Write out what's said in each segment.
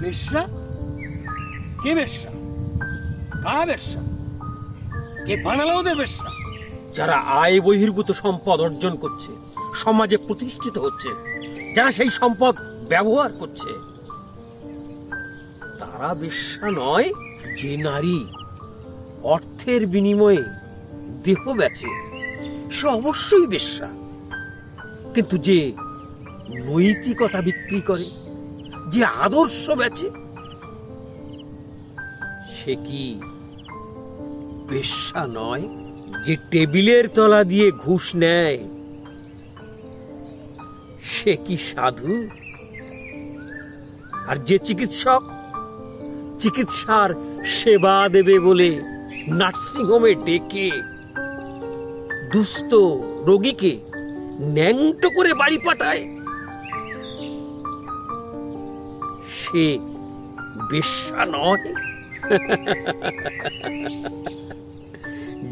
বেশ্যা? কে বেশ্যা? কারা বেশ্যা? কে বানালো ওদের বেশ্যা? যারা আয় বহির্ভূত সম্পদ অর্জন করছে, সমাজে প্রতিষ্ঠিত হচ্ছে, যারা সেই সম্পদ ব্যবহার করছে, তারা বেশ্যা নয় যে নারী অর্থের বিনিময়ে দেহ বেচে, সে অবশ্যই বেশ্যা। কিন্তু যে নৈতিকতা বিক্রি করে যে আদর্শ বেচে? সে কি পেশা নয় যে টেবিলের তলা দিয়ে ঘুষ নেয়? সে কি সাধু? আর যে চিকিৎসক চিকিৎসার সেবা দেবে বলে নার্সিংহোমে ডেকে, দুস্থ রোগীকে ন্যাংটো করে বাড়ি পাঠায়? সে বেশ্যা নয়।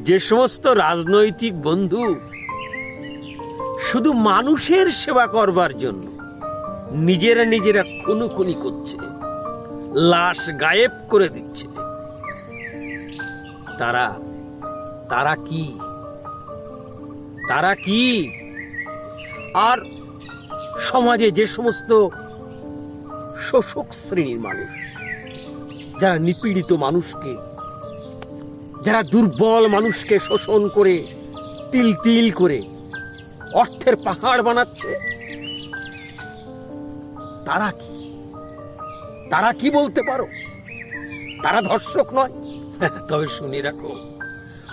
যে সমস্ত রাজনৈতিক বন্ধু শুধু মানুষের সেবা করবার জন্য নিজেরা নিজেরা খুনুখুনি করছে, লাশ গায়েব করে দিচ্ছে, তারা তারা কি? তারা কি? আর সমাজে যে সমস্ত শোষক শ্রেণির মানুষ। যারা নিপীড়িত মানুষকে, যারা দুর্বল মানুষকে শোষণ করে, তিল তিল করে অর্থের পাহাড় বানাচ্ছে, তারা কি? তারা কি বলতে পারো? তারা ধর্ষক নয়। তবে শুনে রাখো,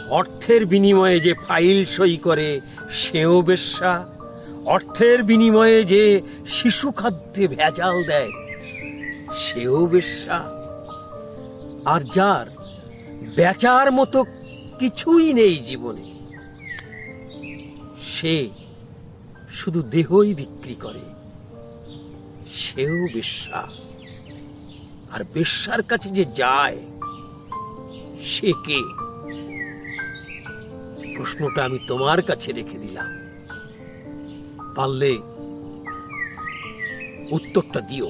অর্থের বিনিময়ে যে ফাইল সই করে সেও বেশ্যা, অর্থের বিনিময়ে যে শিশু খাদ্যে ভেজাল দেয় সেও বেশ্যা আর যার বেচার মতো কিছুই নেই জীবনে, সে শুধু দেহই বিক্রি করে, সেও বেশ্যা আর বেশ্যার কাছে যে যায়, সে কে? প্রশ্নটা আমি তোমার কাছে রেখে দিলাম। পারলে উত্তরটা দিও।